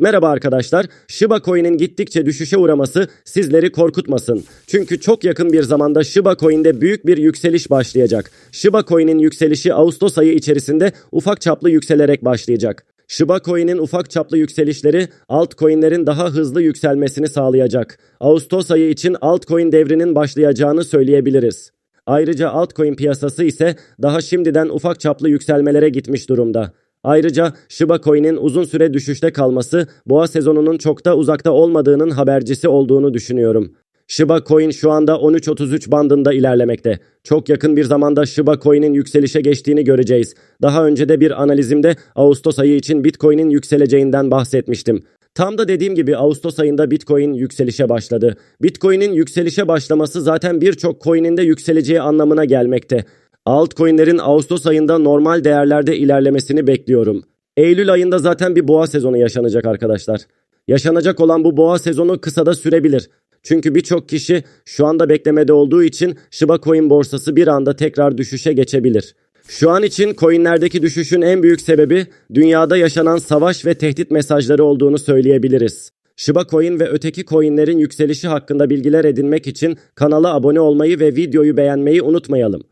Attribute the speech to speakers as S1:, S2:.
S1: Merhaba arkadaşlar. Shiba Coin'in gittikçe düşüşe uğraması sizleri korkutmasın. Çünkü çok yakın bir zamanda Shiba Coin'de büyük bir yükseliş başlayacak. Shiba Coin'in yükselişi Ağustos ayı içerisinde ufak çaplı yükselerek başlayacak. Shiba Coin'in ufak çaplı yükselişleri altcoin'lerin daha hızlı yükselmesini sağlayacak. Ağustos ayı için altcoin devrinin başlayacağını söyleyebiliriz. Ayrıca altcoin piyasası ise daha şimdiden ufak çaplı yükselmelere gitmiş durumda. Ayrıca Shiba Coin'in uzun süre düşüşte kalması boğa sezonunun çok da uzakta olmadığının habercisi olduğunu düşünüyorum. Shiba Coin şu anda 13.33 bandında ilerlemekte. Çok yakın bir zamanda Shiba Coin'in yükselişe geçtiğini göreceğiz. Daha önce de bir analizimde Ağustos ayı için Bitcoin'in yükseleceğinden bahsetmiştim. Tam da dediğim gibi Ağustos ayında Bitcoin yükselişe başladı. Bitcoin'in yükselişe başlaması zaten birçok coin'in de yükseleceği anlamına gelmekte. Altcoin'lerin Ağustos ayında normal değerlerde ilerlemesini bekliyorum. Eylül ayında zaten bir boğa sezonu yaşanacak arkadaşlar. Yaşanacak olan bu boğa sezonu kısa da sürebilir. Çünkü birçok kişi şu anda beklemede olduğu için Shiba Coin borsası bir anda tekrar düşüşe geçebilir. Şu an için coinlerdeki düşüşün en büyük sebebi dünyada yaşanan savaş ve tehdit mesajları olduğunu söyleyebiliriz. Shiba Coin ve öteki coinlerin yükselişi hakkında bilgiler edinmek için kanala abone olmayı ve videoyu beğenmeyi unutmayalım.